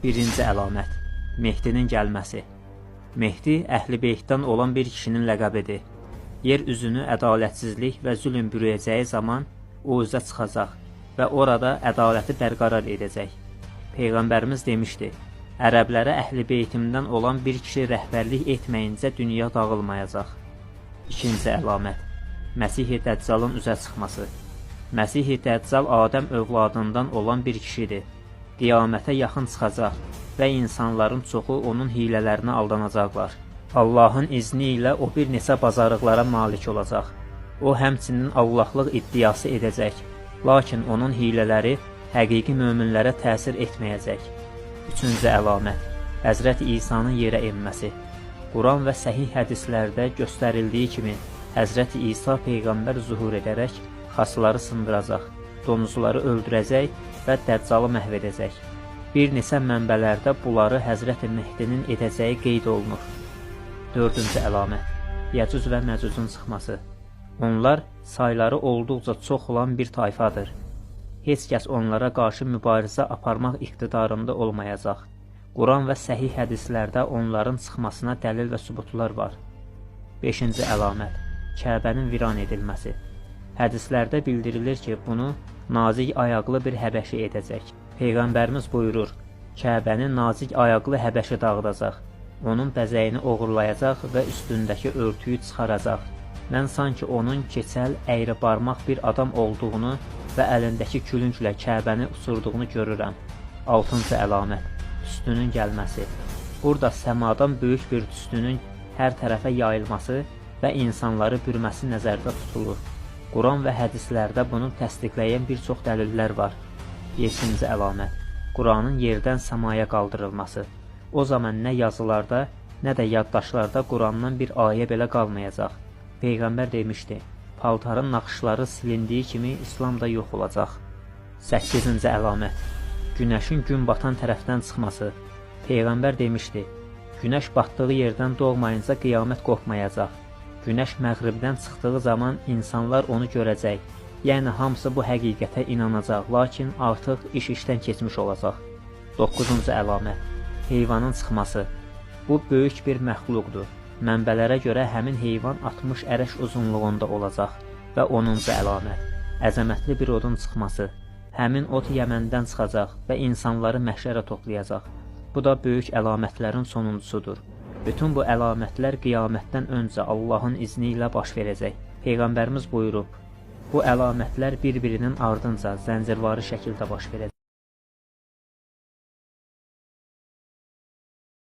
Birinci əlamət: Mehdinin gəlməsi. Mehdi Əhl-i Beytdən olan bir kişinin ləqəbidir. Yer üzünü ədalətsizlik və zülm bürüyəcəyi zaman o üzə çıxacaq və orada ədaləti bərqərar edəcək. Peyğəmbərimiz demişdi: Ərəblərə Əhl-i Beytimdən olan bir kişi rəhbərlik etməyincə dünya dağılmayacaq. İkinci əlamət: Məsih Dəccalın üzə çıxması. Məsih Dəccal Adəm övladından olan bir kişidir. Qiyamətə yaxın çıxacaq və insanların çoxu onun hiylələrinə aldanacaqlar. Allahın izni ilə o bir neçə bazarlıqlara malik olacaq. O həmçinin Allahlıq iddiası edəcək, lakin onun hiylələri həqiqi möminlərə təsir etməyəcək. Üçüncü əlamət: Həzrət İsa'nın yerə enməsi. Quran və səhih hədislərdə göstərildiyi kimi Həzrət İsa peyğəmbər zuhur edərək xasları sındıracaq donuzları öldürəcək və Dəccalı məhv edəcək. Bir neçə mənbələrdə bunları Həzrəti Mehdinin edəcəyi qeyd olunur. Dördüncü əlamət: Yəcüc və Məcücün çıxması. Onlar sayları olduqca çox olan bir tayfadır. Heç kəs onlara qarşı mübarizə aparmaq iqtidarında olmayacaq. Quran və səhih hədislərdə onların çıxmasına dəlil və sübutlar var. 5-ci əlamət: Kəbənin viran edilməsi. Hədislərdə bildirilir ki, bunu nazik ayaqlı bir həbəşi edəcək. Peyğəmbərimiz buyurur, Kəbəni nazik ayaqlı həbəşi dağıdacaq. Onun bəzəyini oğurlayacaq və üstündəki örtüyü çıxaracaq. Mən sanki onun keçəl, əyri barmaq bir adam olduğunu və əlindəki külünclə Kəbəni uçurduğunu görürəm. 6-cı əlamət: Tüstünün gəlməsi. Burada səmadan böyük bir tüstünün hər tərəfə yayılması və insanları bürməsi nəzərdə tutulur. Quran və hədislərdə bunu təsdiqləyən bir çox dəlillər var. 7-ci əlamət: Quranın yerdən səmaya qaldırılması. O zaman nə yazılarda, nə də yaddaşlarda Qurandan bir ayə belə qalmayacaq. Peyğəmbər demişdi: Paltarın naxışları silindiyi kimi İslam da yox olacaq. 8-ci əlamət: Günəşin gün batan tərəfdən çıxması. Peyğəmbər demişdi: Günəş batdığı yerdən doğmayınca qiyamət qopmayacaq. Günəş məğribdən çıxdığı zaman insanlar onu görəcək. Yəni hamısı bu həqiqətə inanacaq, lakin artıq iş işdən keçmiş olacaq. 9-cu əlamət: Heyvanın çıxması. Bu böyük bir məxluqdur. Mənbələrə görə həmin heyvan 60 ərəş uzunluğunda olacaq və 10-cu əlamət: Əzəmətli bir odun çıxması. Həmin ot Yəməndən çıxacaq və insanları məhşərə toplayacaq. Bu da böyük əlamətlərin sonuncusudur. Bütün bu əlamətlər qiyamətdən öncə Allahın izni ilə baş verəcək. Peyğəmbərimiz buyurub, bu əlamətlər bir-birinin ardınca zəncirvari şəkildə baş verəcək.